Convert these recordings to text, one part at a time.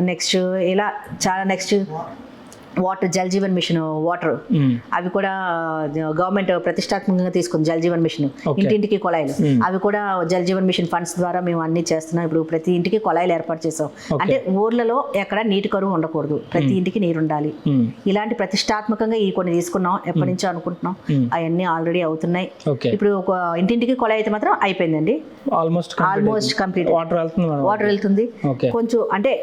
Next ఇలా చాలా next water Jal Jeevan mission water. అవి కూడా గవర్నమెంట్ ప్రతిష్టాత్మకంగా తీసుకుంది జల్ జీవన్ మిషన్. ఇంటింటికి కొలాయిలు. అవి కూడా జల్ జీవన్ మిషన్ ఫండ్స్ ద్వారా మేము అన్ని చేస్తున్నాం. ఇప్పుడు ప్రతి ఇంటికి కొలాయిలు ఏర్పాటు చేసాం. అంటే ఊర్లలో ఎక్కడ నీటి కరువు ఉండకూడదు. ప్రతి ఇంటికి నీరు ఉండాలి. ఇలాంటి ప్రతిష్టాత్మకంగా ఈ కొన్ని తీసుకున్నాం. ఎప్పటి నుంచో అనుకుంటున్నాం. అవన్నీ ఆల్రెడీ అవుతున్నాయి. ఇప్పుడు ఒక ఇంటింటికి కొలాయి అయితే మాత్రం అయిపోయిందండి. Almost almost complete water water వెళ్తుంది కొంచెం అంటే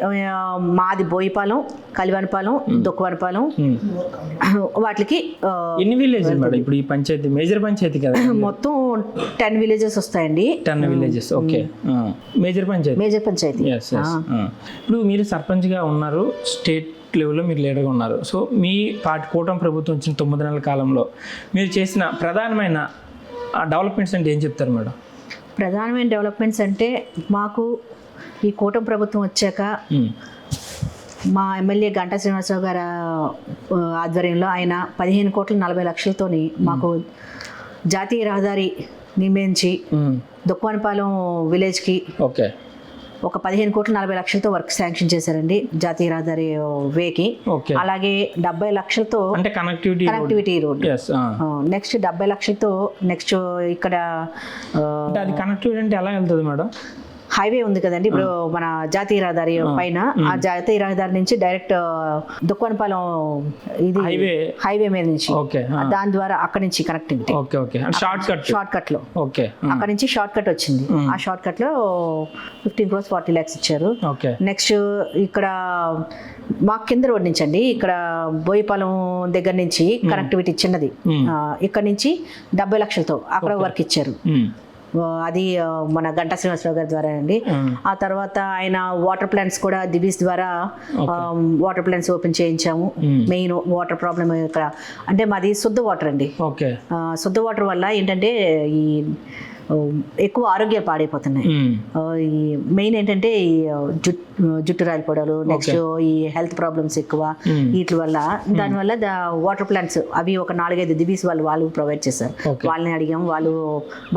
మాది బోయిపాలెం కలివనపాలెం దొక్కువనపాలెం మ్మ్. వాటికి ఎన్ని విలేజ్ మేడం? ఇప్పుడు ఈ పంచాయతీ మేజర్ పంచాయతీ కదా మొత్తం టెన్ విలేజెస్ వస్తాయండి. Ten villages okay major panchayat? Major panchayat. ఇప్పుడు మీరు సర్పంచ్గా ఉన్నారు స్టేట్ లెవెల్లో మీరు లీడర్గా ఉన్నారు. సో మీ పార్టీ కూటమి ప్రభుత్వం వచ్చిన తొమ్మిది నెలల కాలంలో మీరు చేసిన ప్రధానమైన డెవలప్మెంట్స్ అంటే ఏం చెప్తారు మేడం? ప్రధానమైన డెవలప్మెంట్స్ అంటే మాకు ఈ కూటమి ప్రభుత్వం వచ్చాక. మా ఎమ్మెల్యే గంటా శ్రీనివాసరావు గారి ఆధ్వర్యంలో ఆయన పదిహేను కోట్ల నలభై లక్షలతోని మాకు జాతీయ రహదారి నిర్మించి. దుక్వానపాలెం విలేజ్కి ఓకే. ఒక పదిహేను కోట్ల నలభై లక్షలతో వర్క్ శాంక్షన్ చేశారండి జాతీయ రహదారి వేకి. అలాగే డెబ్బై లక్షలతో అంటే కనెక్టివిటీ కనెక్టివిటీ రోడ్ నెక్స్ట్ డెబ్బై లక్షలతో నెక్స్ట్ ఇక్కడ కనెక్టివిటీ అంటే ఎలా వెళ్తుంది మేడం? హైవే ఉంది కదండి. ఇప్పుడు మన జాతీయ రహదారి పైన ఆ జాతీయ రహదారి నుంచి డైరెక్ట్ దుక్వనపాలెం ఇది హైవే. హైవే మీద నుంచి. ఓకే దాని ద్వారా అక్కడ నుంచి కనెక్టివిటీ ఓకే ఓకే. అంటే షార్ట్ కట్ షార్ట్ కట్లో ఓకే అక్కడ నుంచి షార్ట్ కట్ వచ్చింది. ఆ షార్ట్ కట్లో ఫిఫ్టీన్ క్రోస్ ఫార్టీ ల్యాక్స్ ఇచ్చారు. ఓకే. నెక్స్ట్ ఇక్కడ మా కింద రోడ్ నుంచి అండి ఇక్కడ బోయిపాలెం దగ్గర నుంచి కనెక్టివిటీ చిన్నది. ఇక్కడ నుంచి డెబ్బై లక్షలతో అక్కడ వర్క్ ఇచ్చారు. అది మన గంటా శ్రీనివాసరావు గారి ద్వారా అండి ఆ తర్వాత ఆయన వాటర్ ప్లాంట్స్ కూడా దిబీస్ ద్వారా వాటర్ ప్లాంట్స్ ఓపెన్ చేయించాము. మెయిన్ వాటర్ ప్రాబ్లమ్ ఇక్కడ. అంటే మాది శుద్ధ వాటర్ అండి. శుద్ధ వాటర్ వల్ల ఏంటంటే ఈ ఎక్కువ ఆరోగ్యాలు పాడైపోతున్నాయి. ఈ మెయిన్ ఏంటంటే ఈ జుట్ జుట్టు రాలిపోవడాలు నెక్స్ట్ ఈ హెల్త్ ప్రాబ్లమ్స్ ఎక్కువ వీటి వల్ల దానివల్ల వాటర్ ప్లాంట్స్ అవి ఒక నాలుగైదు దివీస్ వాళ్ళు వాళ్ళు ప్రొవైడ్ చేశారు. వాళ్ళని అడిగాం వాళ్ళు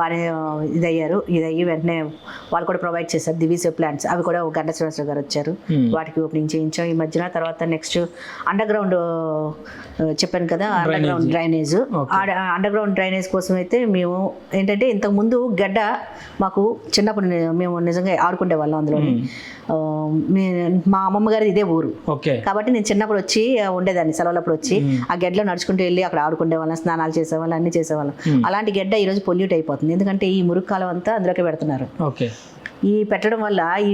బాగానే ఇదయ్యారు ఇదయ్యి వెంటనే వాళ్ళు కూడా ప్రొవైడ్ చేశారు దివీస్ ప్లాంట్స్. అవి కూడా గంట శ్రీనివాసరావు గారు వచ్చారు. వాటికి ఓపెనింగ్ చేయించాం. ఈ మధ్యన తర్వాత నెక్స్ట్ అండర్ గ్రౌండ్ చెప్పాను కదా underground drainage. Underground drainage కోసం అయితే మేము ఏంటంటే ఇంతకు ముందు గడ్డ మాకు చిన్నప్పుడు మేము నిజంగా ఆడుకునే వాళ్ళం అందులో మా అమ్మమ్మ గారి ఇదే ఊరు. కాబట్టి నేను చిన్నప్పుడు వచ్చి ఉండేదాన్ని సెలవులప్పుడు వచ్చి ఆ గడ్డలో నడుచుకుంటూ వెళ్ళి అక్కడ ఆడుకునే వాళ్ళం స్నానాలు చేసేవాళ్ళం అన్ని చేసేవాళ్ళం. అలాంటి గడ్డ ఈరోజు పొల్యూట్ అయిపోతుంది. ఎందుకంటే ఈ మురుగు కాలం అంతా అందులోకి పెడుతున్నారు. ఈ పెట్టడం వల్ల ఈ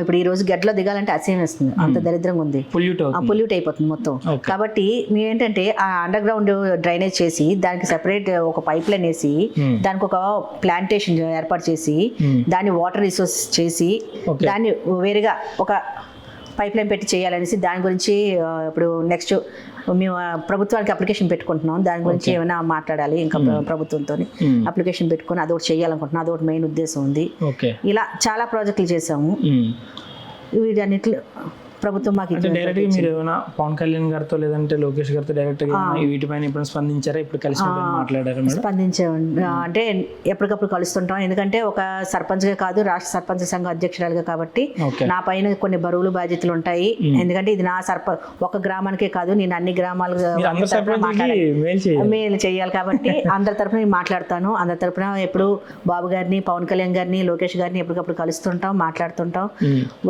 ఇప్పుడు ఈ రోజు గడ్డలో దిగాలంటే అసహ్యం వేస్తుంది అంత దరిద్రంగా ఉంది పొల్యూట్ అయిపోతుంది మొత్తం. కాబట్టి మేము ఏంటంటే ఆ అండర్ గ్రౌండ్ డ్రైనేజ్ చేసి దానికి సెపరేట్ ఒక పైప్ లైన్ వేసి Hmm. దానికి ఒక ప్లాంటేషన్ ఏర్పాటు చేసి Hmm. దాన్ని వాటర్ రిసోర్స్ చేసి. దాన్ని వేరుగా ఒక పైప్ లైన్ పెట్టి చేయాలనేసి దాని గురించి ఇప్పుడు నెక్స్ట్ మేము ప్రభుత్వానికి అప్లికేషన్ పెట్టుకుంటున్నాం. దాని గురించి ఏమైనా మాట్లాడాలి ఇంకా ప్రభుత్వంతో. అప్లికేషన్ పెట్టుకొని అదొకటి చేయాలనుకుంటున్నాం. అదొకటి మెయిన్ ఉద్దేశం ఉంది. ఓకే. ఇలా చాలా ప్రాజెక్టులు చేసాము. వీటన్నిటిలో ప్రభుత్వం మాకు డైరెక్ట్ మీరు ఏమైనా పవన్ కళ్యాణ్ గారితో లేదంటే లోకేష్ గారితో డైరెక్ట్ వీటిపైన ఇప్పుడు స్పందించారా? ఇప్పుడు కలిసి మాట్లాడారా మేడం? స్పందించామండి. అంటే ఎప్పటికప్పుడు కలుస్తుంటాం. ఎందుకంటే ఒక సర్పంచ్గా కాదు రాష్ట్ర సర్పంచ్ సంఘ అధ్యక్షురాలుగా కాబట్టి నా పైన కొన్ని బరువులు బాధ్యతలు ఉంటాయి. ఎందుకంటే ఇది నా సర్ప ఒక గ్రామానికే కాదు నేను అన్ని గ్రామాలు మేలు చేయాలి. కాబట్టి అందరి తరపున నేను మాట్లాడతాను. అందరి తరపున ఎప్పుడు బాబు గారిని పవన్ కళ్యాణ్ గారిని లోకేష్ గారిని ఎప్పటికప్పుడు కలుస్తుంటాం మాట్లాడుతుంటాం.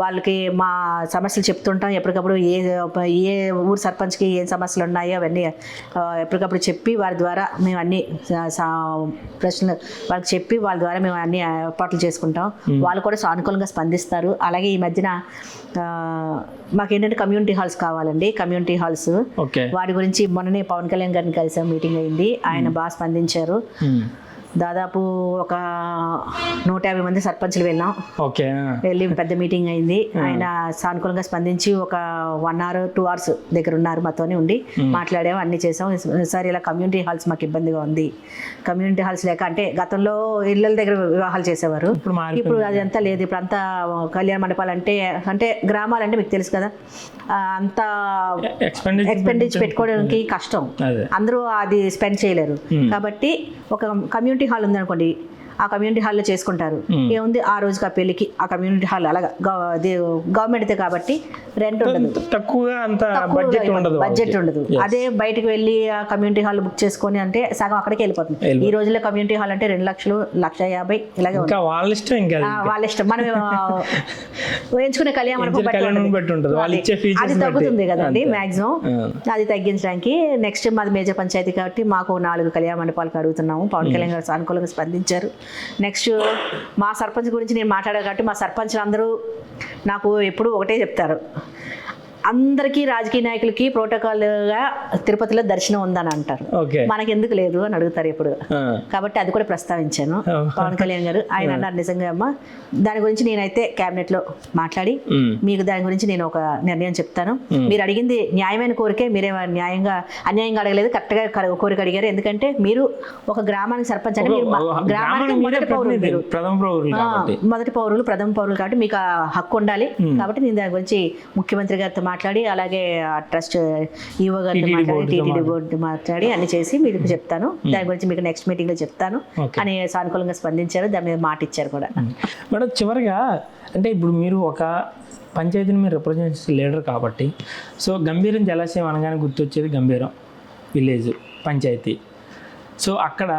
వాళ్ళకి మా సమస్యలు చెప్తుంటాం. ఎప్పటికప్పుడు ఏ ఏ ఊరు సర్పంచ్కి ఏం సమస్యలు ఉన్నాయో అవన్నీ ఎప్పటికప్పుడు చెప్పి వారి ద్వారా మేము అన్ని ప్రశ్నలు వాళ్ళకి చెప్పి వాళ్ళ ద్వారా మేము అన్ని ఏర్పాట్లు చేసుకుంటాం. వాళ్ళు కూడా సానుకూలంగా స్పందిస్తారు. అలాగే ఈ మధ్యన ఆ, మాకేంటంటే కమ్యూనిటీ హాల్స్ కావాలండి. Community halls. ఓకే. వాటి గురించి మొన్ననే పవన్ కళ్యాణ్ గారిని కలిసాం మీటింగ్ అయింది. ఆయన బాగా స్పందించారు. దాదాపు ఒక నూట యాభై మంది సర్పంచ్లు వెళ్ళాం. ఓకే. వెళ్ళి పెద్ద మీటింగ్ అయింది. ఆయన సానుకూలంగా స్పందించి ఒక వన్ అవర్ టూ అవర్స్ దగ్గర ఉన్నారు మాతోనే ఉండి మాట్లాడాము అన్ని చేసాం సార్ ఇలా కమ్యూనిటీ హాల్స్ మాకు ఇబ్బందిగా ఉంది. కమ్యూనిటీ హాల్స్ లేక అంటే గతంలో ఇళ్ళ దగ్గర వివాహాలు చేసేవారు. ఇప్పుడు అది అంతా లేదు. ఇప్పుడు అంతా కళ్యాణ మండపాలు అంటే అంటే గ్రామాలు అంటే మీకు తెలుసు కదా. అంత ఎక్స్పెండిచర్ పెట్టుకోవడానికి కష్టం. అదే. అందరూ అది స్పెండ్ చేయలేరు. కాబట్టి ఒక కమ్యూనిటీ హాల్ ఉందనుకోండి ఆ కమ్యూనిటీ హాల్లో చేసుకుంటారు. ఏముంది? ఆ రోజుకి ఆ పెళ్ళికి ఆ కమ్యూనిటీ హాల్ అలాగా గవర్నమెంట్ కాబట్టి రెంట్ ఉండదు. తక్కువగా అంత బడ్జెట్ ఉండదు బడ్జెట్ ఉండదు. అదే బయటకు వెళ్ళి ఆ కమ్యూనిటీ హాల్ బుక్ చేసుకొని అంటే సగం అక్కడికి వెళ్ళిపోతుంది. ఈ రోజుల్లో కమ్యూనిటీ హాల్ అంటే రెండు లక్షలు లక్ష యాభై ఇలాగే వాళ్ళ ఇష్టం ఇంకా వాళ్ళ ఇష్టం. మనం ఆ, ఎంచుకునే కళ్యాణ అది-. తగ్గుతుంది కదండి. మాక్సిమం. అది తగ్గించడానికి నెక్స్ట్ మాది మేజర్ పంచాయతీ కాబట్టి మాకు నాలుగు కళ్యాణ మండపాలకు అడుగుతున్నాము పవన్ కళ్యాణ్ గారు సానుకూలంగా స్పందించారు. నెక్స్ట్ మా సర్పంచ్ గురించి నేను మాట్లాడాను కాబట్టి మా సర్పంచ్లు అందరూ నాకు ఎప్పుడు ఒకటే చెప్తారు. అందరికీ రాజకీయ నాయకులకి ప్రోటోకాల్గా తిరుపతిలో దర్శనం ఉందని అంటారు. మనకి ఎందుకు లేదు అని అడుగుతారు ఎప్పుడు. ఆ. కాబట్టి అది కూడా ప్రస్తావించాను. పవన్ కళ్యాణ్ గారు ఆయన అన్నారు నిజంగా అమ్మ దాని గురించి నేనైతే cabinet లో మాట్లాడి. మీకు దాని గురించి నేను ఒక నిర్ణయం చెప్తాను. మీరు అడిగింది న్యాయమైన కోరికే మీరే న్యాయంగా అన్యాయంగా అడగలేదు కరెక్ట్గా క- కోరిక అడిగారు. ఎందుకంటే మీరు ఒక గ్రామానికి సర్పంచ్ అంటే మీరు గ్రామానికి మొదటి పౌరులు మీరు. మొదటి పౌరులు ప్రథమ పౌరులు కాబట్టి మీకు ఆ హక్కు ఉండాలి. కాబట్టి నేను దాని గురించి ముఖ్యమంత్రి గారితో మాట్లాడి అలాగే ట్రస్ట్ ఈవో గారితో మాట్లాడి టీటీడీ బోర్డు మాట్లాడి అన్ని చేసి మీకు చెప్తాను. దాని గురించి మీకు నెక్స్ట్ మీటింగ్లో చెప్తాను. అని సానుకూలంగా స్పందించారు దాని మీద మాట ఇచ్చారు కూడా. మేడం చివరిగా అంటే ఇప్పుడు మీరు ఒక పంచాయతీని మీరు రిప్రజెంట్ లీడర్ కాబట్టి సో గంభీరం జలాశయం అనగానే గుర్తొచ్చేది గంభీరం విలేజ్ పంచాయతీ. సో అక్కడ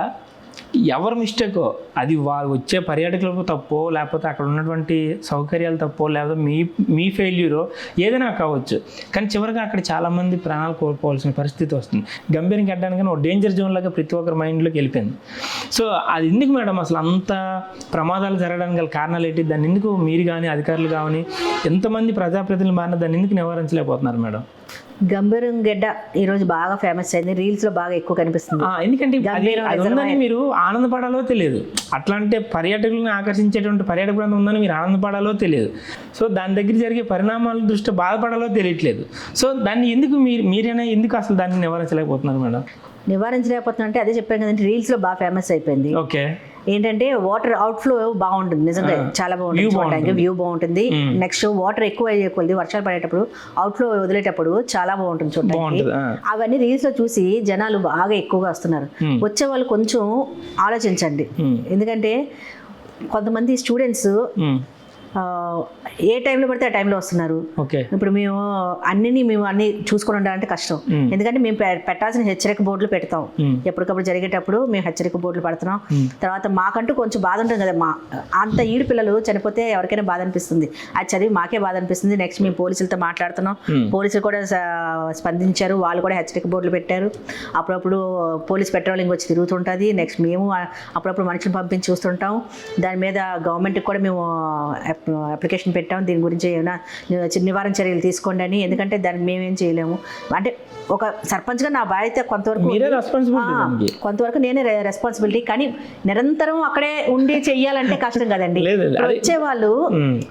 ఎవరి మిస్టేకో? అది వారు వచ్చే పర్యాటకులకు తప్పో లేకపోతే అక్కడ ఉన్నటువంటి సౌకర్యాలు తప్పో లేకపోతే మీ మీ ఫెయిల్యూరో ఏదైనా కావచ్చు. కానీ చివరిగా అక్కడ చాలామంది ప్రాణాలు కోల్పోవాల్సిన పరిస్థితి వస్తుంది. గంభీరం కట్టడానికి ఒక డేంజర్ జోన్ లాగా ప్రతి ఒక్కరి మైండ్లోకి వెళ్ళిపోయింది. సో అది ఎందుకు మేడం అసలు అంత ప్రమాదాలు జరగడానికి గల కారణాలు ఏంటి? దాన్ని ఎందుకు మీరు కానీ అధికారులు కానీ ఎంతమంది ప్రజాప్రతినిధులు మారిన దాన్ని ఎందుకు నివారించలేకపోతున్నారు మేడం? గంభీరం గడ్డ ఈ రోజు బాగా ఫేమస్ అయింది. రీల్స్లో బాగా ఎక్కువ కనిపిస్తుంది. ఎందుకంటే ఉందని మీరు ఆనందపడాలో తెలియదు. అట్లా అంటే పర్యాటకులను ఆకర్షించేటువంటి పర్యాటక ప్రాంతం ఉందని మీరు ఆనందపడాలో తెలియదు. సో దాని దగ్గర జరిగే పరిణామాల దృష్ట్యా బాధపడాలో తెలియట్లేదు. సో దాన్ని ఎందుకు మీరు మీరైనా ఎందుకు అసలు దాన్ని నివారించలేకపోతున్నారు మేడం? నివారించలేకపోతున్నా అంటే అదే చెప్పాను కదండి రీల్స్లో బాగా ఫేమస్ అయిపోయింది. ఓకే. ఏంటంటే వాటర్ అవుట్ ఫ్లో బాగుంటుంది నిజంగా చాలా బాగుంటుంది చూడడానికి వ్యూ బాగుంటుంది. నెక్స్ట్ వాటర్ ఎక్కువ అయ్యే కొద్ది వర్షాలు పడేటప్పుడు అవుట్ ఫ్లో వదిలేటప్పుడు చాలా బాగుంటుంది చూడడానికి. అవన్నీ రీల్స్లో చూసి జనాలు బాగా ఎక్కువగా వస్తున్నారు. వచ్చే వాళ్ళు కొంచెం ఆలోచించండి. ఎందుకంటే కొంతమంది స్టూడెంట్స్ ఏ టైంలో పడితే ఆ టైంలో వస్తున్నారు. ఓకే. ఇప్పుడు మేము అన్నిని మేము అన్ని చూసుకొని ఉండాలంటే కష్టం. ఎందుకంటే మేము పె- పెట్టాల్సిన హెచ్చరిక బోర్డులు పెడతాం. ఎప్పటికప్పుడు జరిగేటప్పుడు మేము హెచ్చరిక బోర్డులు పెడుతున్నాం. తర్వాత మాకంటూ కొంచెం బాధ ఉంటుంది కదా మా అంత ఈడు పిల్లలు చనిపోతే ఎవరికైనా బాధ అనిపిస్తుంది. అది చదివి మాకే బాధ అనిపిస్తుంది. నెక్స్ట్ మేము పోలీసులతో మాట్లాడుతున్నాం. పోలీసులు కూడా స్పందించారు. వాళ్ళు కూడా హెచ్చరిక బోర్డులు పెట్టారు. అప్పుడప్పుడు పోలీస్ పెట్రోలింగ్ వచ్చి తిరుగుతుంటుంది. నెక్స్ట్ మేము అప్పుడప్పుడు మనుషులు పంపించి చూస్తుంటాం. దాని మీద గవర్నమెంట్కి కూడా మేము అప్లికేషన్ పెట్టాం. దీని గురించి ఏమైనా నివారణ చర్యలు తీసుకోండి అని. ఎందుకంటే దాన్ని మేమేం చేయలేము. అంటే ఒక సర్పంచ్గా నా బాధ్యత కొంతవరకు దానికి. కొంతవరకు నేనే రెస్పాన్సిబిలిటీ కానీ నిరంతరం అక్కడే ఉండి చెయ్యాలంటే కష్టం కదండి. వచ్చే వాళ్ళు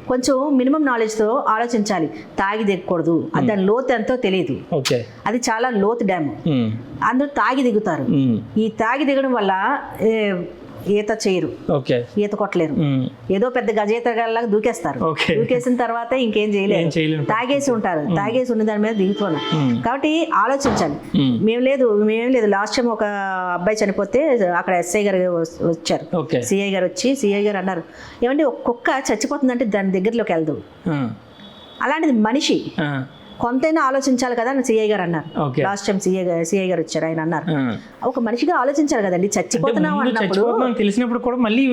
కొంచెం మినిమం నాలెడ్జ్తో ఆలోచించాలి. తాగి దిగకూడదు. అది దాని లోతు ఎంతో తెలియదు. అది చాలా లోతు డ్యామ్ అందరూ తాగి దిగుతారు. ఈ తాగి దిగడం వల్ల ఈత చేయరు. ఈత కొట్టలేరు. ఏదో పెద్ద గజేత లాగా దూకేస్తారు. దూకేసిన తర్వాత ఇంకేం చేయలేరు. తాగేసి ఉంటారు. తాగేసి ఉన్న దాని మీద దిగుతున్నారు కాబట్టి ఆలోచించాలి. మేము. లేదు మేమేం లేదు. లాస్ట్ టైం ఒక అబ్బాయి చనిపోతే అక్కడ ఎస్ఐ గారు వచ్చారు. సిఐ గారు వచ్చి సిఐ గారు అన్నారు ఏమంటే ఒక కుక్క చచ్చిపోతుందంటే దాని దగ్గరలోకి వెళ్దు. అలాంటిది మనిషి కొంతైనా ఆలోచించాలి కదా అని సిఐ గారు అన్నారు. లాస్ట్ టైం సిఐ సిఐ గారు వచ్చారు ఆయన అన్నారు. ఒక మనిషిగా ఆలోచించాలి కదండి చచ్చిపోతున్నాం ముందు అన్నప్పుడు. చచ్చిపోతున్నాం తెలిసినప్పుడు కూడా మళ్ళీ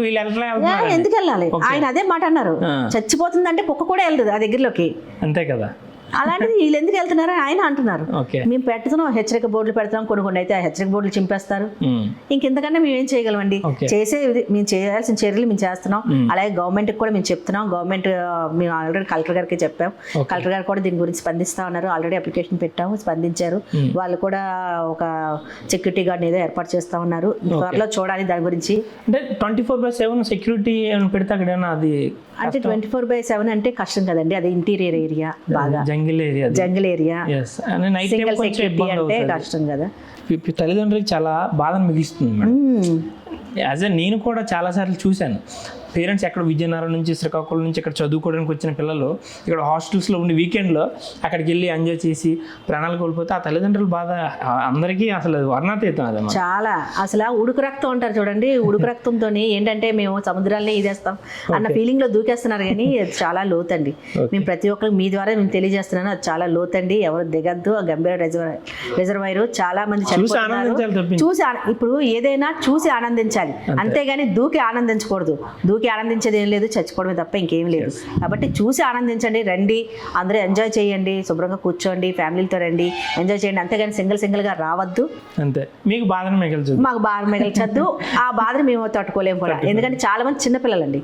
ఎందుకు వెళ్ళాలి? ఆయన అదే మాట అన్నారు. చచ్చిపోతుందంటే కుక్క కూడా వెళ్తుంది ఆ దగ్గరలోకి. అంతే కదా. అలాంటిది వీళ్ళు ఎందుకు వెళ్తున్నారు ఆయన అంటున్నారు. మేము పెడుతున్నాం హెచ్చరిక బోర్డులు పెడతాం కొన్ని కొన్ని అయితే ఆ హెచ్చరిక బోర్డులు చింపేస్తారు. ఇంకెంతకన్నా మేము ఏం చేయగలమండి. చేసేది మేము చేయాల్సిన చర్యలు మేము చేస్తున్నాం. అలాగే గవర్నమెంట్కి కూడా మేము చెప్తున్నాం. గవర్నమెంట్ మేము ఆల్రెడీ కలెక్టర్ గారికి చెప్పాం. కలెక్టర్ గారు కూడా దీని గురించి స్పందిస్తా ఉన్నారు. ఆల్రెడీ అప్లికేషన్ పెట్టాము స్పందించారు. వాళ్ళు కూడా ఒక సెక్యూరిటీ గార్డ్ ఏదో ఏర్పాటు చేస్తా ఉన్నారు. త్వరలో చూడాలి దాని గురించి. అంటే twenty four by seven security పెడితే అక్కడ అది అంటే ట్వంటీ ఫోర్ బై సెవెన్ అంటే కష్టం కదండి. అది ఇంటీరియర్ ఏరియా బాగా. Jungle area jungle area night time కొంచెం ఇబ్బంది అంటే కష్టం కదా. తల్లిదండ్రులకి చాలా బాధను మిగిస్తుంది మేడం. యాజ్ ఎ నేను కూడా చాలాసార్లు చూశాను. పేరెంట్స్ ఎక్కడ విజయనగరం నుంచి శ్రీకాకుళం నుంచి ఇక్కడ చదువుకోవడానికి వచ్చిన పిల్లలు ఇక్కడ హాస్టల్స్లో ఉండి వీకెండ్లో అక్కడికి వెళ్ళి ఎంజాయ్ చేసి ప్రాణాలు కోల్పోతే ఆ తల్లిదండ్రుల బాధ అందరికీ అసలు వర్ణాతీతం చాలా. అసలు ఉడుకు రక్తం అంటారు చూడండి ఉడుకు రక్తంతో ఏంటంటే మేము సముద్రాన్ని ఇదేస్తాం అన్న ఫీలింగ్లో దూకేస్తున్నారు కానీ అది చాలా లోతండి. మేము ప్రతి ఒక్కరికి మీ ద్వారా నేను తెలియజేస్తున్నాను అది చాలా లోతండి. ఎవరు దిగద్దు ఆ గంభీర రిజర్వ్ రిజర్వాయర్ చాలా మంది చూసి ఇప్పుడు ఏదైనా చూసి ఆనందించాలి. అంతేగాని దూకి ఆనందించకూడదు. దూకి ఆనందించేది ఏం లేదు చచ్చిపోవడమే తప్ప ఇంకేం లేదు. కాబట్టి చూసి ఆనందించండి రండి అందరూ ఎంజాయ్ చేయండి శుభ్రంగా కూర్చోండి ఫ్యామిలీతో రండి ఎంజాయ్ చేయండి. అంతేగాని సింగిల్ సింగిల్గా రావద్దు. అంతే. మీకు బాధను మిగల్చదు. మాకు బాగా మిగల్చద్దు. ఆ బాధను మేము తట్టుకోలేము కూడా. ఎందుకంటే చాలా మంది చిన్నపిల్లలండి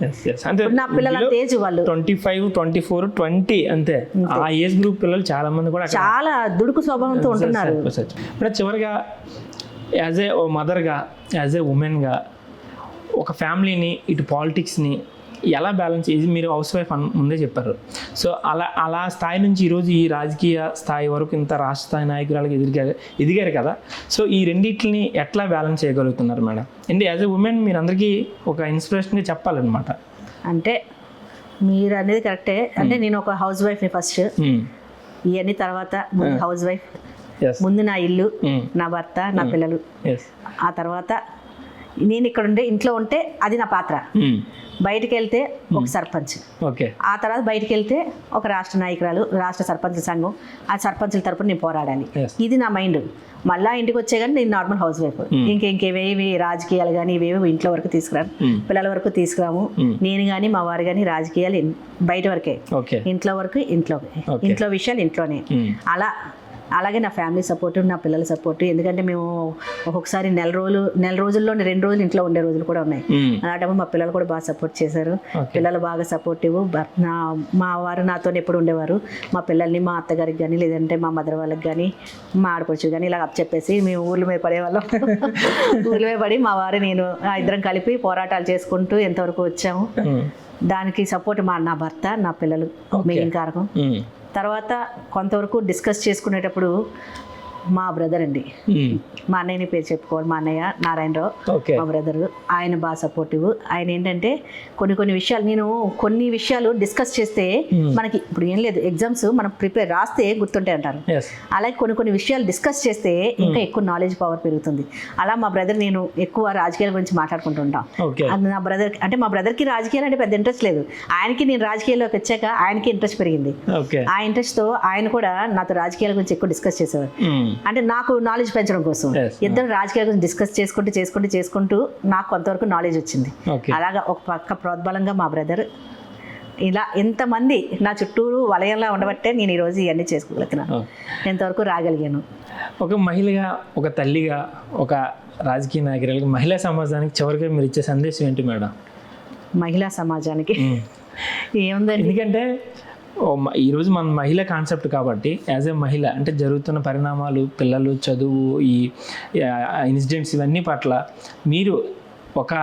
అంటే ఇప్పుడు నా పిల్లల ఏజ్ వాళ్ళు. Twenty five twenty four twenty అంతే. ఆ ఏజ్ గ్రూప్ పిల్లలు చాలా మంది కూడా చాలా దుడుకు స్వభావంతో ఉంటున్నారు. చివరిగా యాజ్ ఏ మదర్గా యాజ్ ఏ ఉమెన్గా ఒక ఫ్యామిలీని ఇటు పాలిటిక్స్ని ఎలా బ్యాలెన్స్ ఇది మీరు హౌస్ వైఫ్ అన్ ముందే చెప్పారు. సో అలా అలా స్థాయి నుంచి ఈరోజు ఈ రాజకీయ స్థాయి వరకు ఇంత రాష్ట్ర స్థాయి నాయకురాలకు ఎదిగారు ఎదిగారు కదా. సో ఈ రెండింటిని ఎట్లా బ్యాలెన్స్ చేయగలుగుతున్నారు madam? And as a woman మీరు అందరికీ ఒక ఇన్స్పిరేషన్గా చెప్పాలన్నమాట. అంటే మీరు అనేది కరెక్టే. అంటే నేను ఒక హౌస్ వైఫ్ని ఫస్ట్. ఇవన్నీ తర్వాత హౌస్ వైఫ్. ముందు నా ఇల్లు నా భర్త నా పిల్లలు. ఆ తర్వాత నేను ఇక్కడ ఉండే ఇంట్లో ఉంటే అది నా పాత్ర. బయటికి వెళ్తే ఒక సర్పంచ్. ఓకే. ఆ తర్వాత బయటికి వెళ్తే ఒక రాష్ట్ర నాయకురాలు రాష్ట్ర సర్పంచ్ సంఘం ఆ సర్పంచుల తరపున నేను పోరాడాలి. ఇది నా మైండ్. మళ్ళా ఇంటికి వచ్చే కానీ నేను నార్మల్ హౌస్ వైఫ్. ఇంక ఇంకేవేవి రాజకీయాలు కానీ ఇవేవి ఇంట్లో వరకు తీసుకురాను. పిల్లల వరకు తీసుకురాము. నేను కానీ మా వారు కానీ రాజకీయాలు బయట వరకే. ఇంట్లో వరకు ఇంట్లో. ఇంట్లో విషయాలు ఇంట్లోనే. అలా అలాగే నా ఫ్యామిలీ సపోర్ట్ నా పిల్లల సపోర్ట్. ఎందుకంటే మేము ఒక్కొక్కసారి నెల రోజులు నెల రోజుల్లో రెండు రోజులు ఇంట్లో ఉండే రోజులు కూడా ఉన్నాయి. అలాంటప్పుడు మా పిల్లలు కూడా బాగా సపోర్ట్ చేశారు. పిల్లలు బాగా సపోర్టివ్ నా మా వారు నాతో ఎప్పుడు ఉండేవారు. మా పిల్లల్ని మా అత్తగారికి కానీ లేదంటే మా మదర్ వాళ్ళకి కానీ మా ఆడపడుచు కానీ ఇలా చెప్పేసి మేము ఊర్ల మీద పడేవాళ్ళం. ఊర్ల మీద పడి మా వారు నేను ఆ ఇద్దరం కలిపి పోరాటాలు చేసుకుంటూ ఎంతవరకు వచ్చాము. దానికి సపోర్ట్ మా నా భర్త నా పిల్లలు. మెయిన్ కారకం. తర్వాత కొంతవరకు డిస్కస్ చేసుకునేటప్పుడు మా బ్రదర్ అండి. మా అన్నయ్యని పేరు చెప్పుకోవాలి. మా అన్నయ్య నారాయణరావు. మా బ్రదర్ ఆయన బాగా సపోర్టివ్ ఆయన ఏంటంటే కొన్ని కొన్ని విషయాలు నేను కొన్ని విషయాలు డిస్కస్ చేస్తే మనకి ఇప్పుడు ఏం లేదు. ఎగ్జామ్స్ మనం ప్రిపేర్ రాస్తే గుర్తుంటాయి అంటారు. అలాగే కొన్ని కొన్ని విషయాలు డిస్కస్ చేస్తే ఇంకా ఎక్కువ నాలెడ్జ్ పవర్ పెరుగుతుంది. అలా మా బ్రదర్ నేను ఎక్కువ రాజకీయాల గురించి మాట్లాడుకుంటూ ఉంటాం. ఓకే అది నా బ్రదర్ అంటే మా బ్రదర్కి రాజకీయాలు అంటే పెద్ద ఇంట్రెస్ట్ లేదు. ఆయనకి నేను రాజకీయాల్లోకి వచ్చాక ఆయనకి ఇంట్రెస్ట్ పెరిగింది. ఆ ఇంట్రెస్ట్తో ఆయన కూడా నాతో రాజకీయాల గురించి ఎక్కువ డిస్కస్ చేసేవారు. అంటే నాకు నాలెడ్జ్ పెంచడం కోసం. ఇద్దరు రాజకీయాల గురించి డిస్కస్ చేసుకుంటూ చేసుకుంటూ చేసుకుంటూ నాకు కొంతవరకు నాలెడ్జ్ వచ్చింది. అలాగా ఒక పక్క ప్రోద్బలంగా మా బ్రదర్ ఇలా ఎంతమంది నా చుట్టూరు వలయంలా ఉండబట్టే నేను ఈరోజు ఇవన్నీ చేసుకోగలుగుతున్నాను. ఎంతవరకు రాగలిగాను. ఒక మహిళగా ఒక తల్లిగా ఒక రాజకీయ నాయకురాలకి మహిళా సమాజానికి చివరిగా మీరు ఇచ్చే సందేశం ఏంటి మేడం? మహిళా సమాజానికి. ఏముందండి? ఎందుకంటే ఈరోజు మన మహిళ కాన్సెప్ట్ కాబట్టి యాజ్ ఏ మహిళ అంటే జరుగుతున్న పరిణామాలు పిల్లలు చదువు ఈ ఇన్సిడెంట్స్ ఇవన్నీ పట్ల మీరు ఒక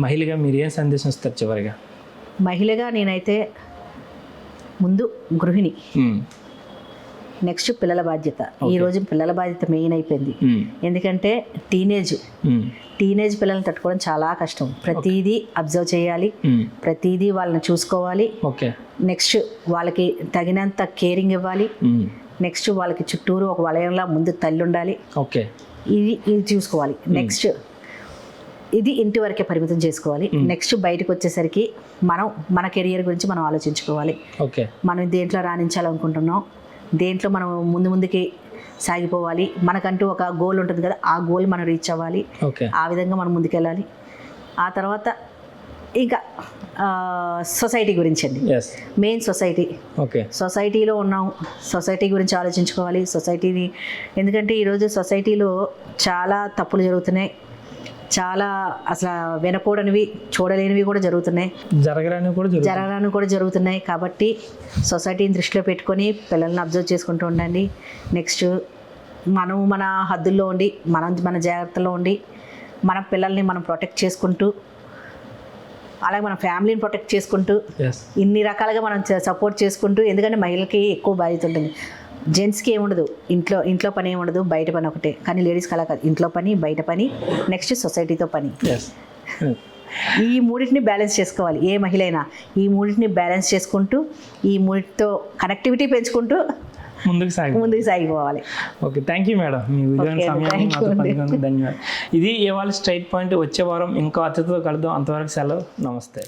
మహిళగా మీరు ఏం సందేశం ఇస్తారు చివరిగా? మహిళగా నేనైతే ముందు గృహిణి. నెక్స్ట్ పిల్లల బాధ్యత. ఈ రోజు పిల్లల బాధ్యత మెయిన్ అయిపోయింది. ఎందుకంటే టీనేజ్. టీనేజ్ పిల్లల్ని తట్టుకోవడం చాలా కష్టం. ప్రతిదీ అబ్జర్వ్ చేయాలి. ప్రతిదీ వాళ్ళని చూసుకోవాలి. ఓకే. నెక్స్ట్ వాళ్ళకి తగినంత కేరింగ్ ఇవ్వాలి. నెక్స్ట్ వాళ్ళకి చుట్టూరు ఒక వలయంలా ముందు తల్లి ఉండాలి. ఓకే. ఇది ఇది చూసుకోవాలి. నెక్స్ట్ ఇది ఇంటి వరకే పరిమితం చేసుకోవాలి. నెక్స్ట్ బయటకు వచ్చేసరికి మనం మన కెరియర్ గురించి మనం ఆలోచించుకోవాలి. ఓకే. మనం దేంట్లో రాణించాలనుకుంటున్నాం? దేంట్లో మనం ముందు ముందుకి సాగిపోవాలి. మనకంటూ ఒక గోల్ ఉంటుంది కదా ఆ గోల్ మనం రీచ్ అవ్వాలి. ఆ విధంగా మనం ముందుకెళ్ళాలి. ఆ తర్వాత ఇంకా సొసైటీ గురించి అండి. Main society okay. సొసైటీలో ఉన్నాం. సొసైటీ గురించి ఆలోచించుకోవాలి. సొసైటీని ఎందుకంటే ఈరోజు సొసైటీలో చాలా తప్పులు జరుగుతున్నాయి. చాలా అసలు వినకూడనివి చూడలేనివి కూడా జరుగుతున్నాయి. జరగరాని కూడా జరగడానికి కూడా జరుగుతున్నాయి కాబట్టి సొసైటీని దృష్టిలో పెట్టుకొని పిల్లల్ని అబ్జర్వ్ చేసుకుంటూ ఉండండి. నెక్స్ట్ మనం మన హద్దుల్లో ఉండి మనం మన జాగ్రత్తలో ఉండి మన పిల్లల్ని మనం ప్రొటెక్ట్ చేసుకుంటూ అలాగే మన ఫ్యామిలీని ప్రొటెక్ట్ చేసుకుంటూ ఇన్ని రకాలుగా మనం సపోర్ట్ చేసుకుంటూ ఎందుకంటే మహిళలకి ఎక్కువ బాధ్యత ఉంటుంది. జెంట్స్కి ఏముండదు ఇంట్లో ఇంట్లో పని ఏముండదు బయట పని ఒకటే. కానీ లేడీస్కి అలా కాదు. ఇంట్లో పని బయట పని నెక్స్ట్ సొసైటీతో పని. ఈ మూడింటిని బ్యాలెన్స్ చేసుకోవాలి. ఏ మహిళ అయినా ఈ మూడింటిని బ్యాలెన్స్ చేసుకుంటూ ఈ మూడింటితో కనెక్టివిటీ పెంచుకుంటూ ముందుకు సాగి ముందుకు సాగిపోవాలి. ఓకే. థ్యాంక్ యూ మేడం మీ విలువైన సమయాన్ని ధన్యవాదాలు. ఇది ఇవాళ స్ట్రైట్ పాయింట్. వచ్చే వారం ఇంకో అతిథితో కలుద్దాం. అంతవరకు సెలవు. నమస్తే.